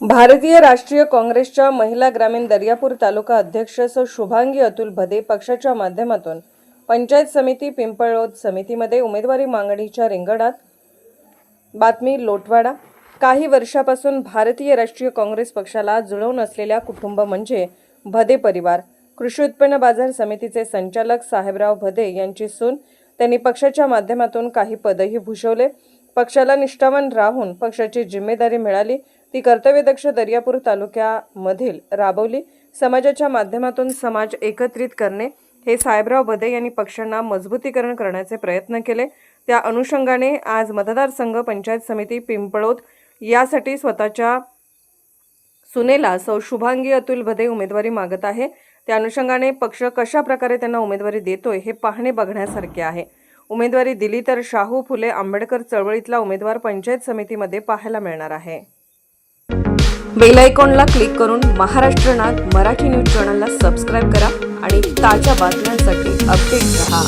भारतीय राष्ट्रीय काँग्रेसच्या महिला ग्रामीण दर्यापूर तालुका अध्यक्ष सौ शुभांगी अतुल भदे पक्षाच्या माध्यमातून पंचायत समिती पिंपळोद समितीमध्ये उमेदवारी मागणीच्या रिंगणात. बातमी लोटवाडा. काही वर्षापासून भारतीय राष्ट्रीय काँग्रेस पक्षाला जुळवून असलेल्या कुटुंब म्हणजे भदे परिवार. कृषी उत्पन्न बाजार समितीचे संचालक साहेबराव भदे यांची सून त्यांनी पक्षाच्या माध्यमातून काही पदही भूषवले. पक्षाला निष्ठावान राहून पक्षाची जिम्मेदारी मिळाली ती कर्तव्यदक्ष दर्यापूर तालुक्यामधील राबवली. समाजाच्या माध्यमातून समाज एकत्रित करणे हे साहेबराव बदे यांनी पक्षांना मजबूतीकरण करण्याचे प्रयत्न केले. त्या अनुषंगाने आज मतदारसंघ पंचायत समिती पिंपळोत यासाठी स्वतःच्या सुनेला सौ शुभांगी अतुल भदे उमेदवारी मागत आहे. त्या अनुषंगाने पक्ष कशा प्रकारे त्यांना उमेदवारी देतोय हे पाहणे बघण्यासारखे आहे. उमेदवारी दिली तर शाहू फुले आंबेडकर चळवळीतला उमेदवार पंचायत समितीमध्ये पाहायला मिळणार आहे. बेलायकॉनला क्लिक करून महाराष्ट्र नाग मराठी न्यूज चॅनलला सबस्क्राईब करा आणि ताज्या बातम्यांसाठी अपडेट रहा.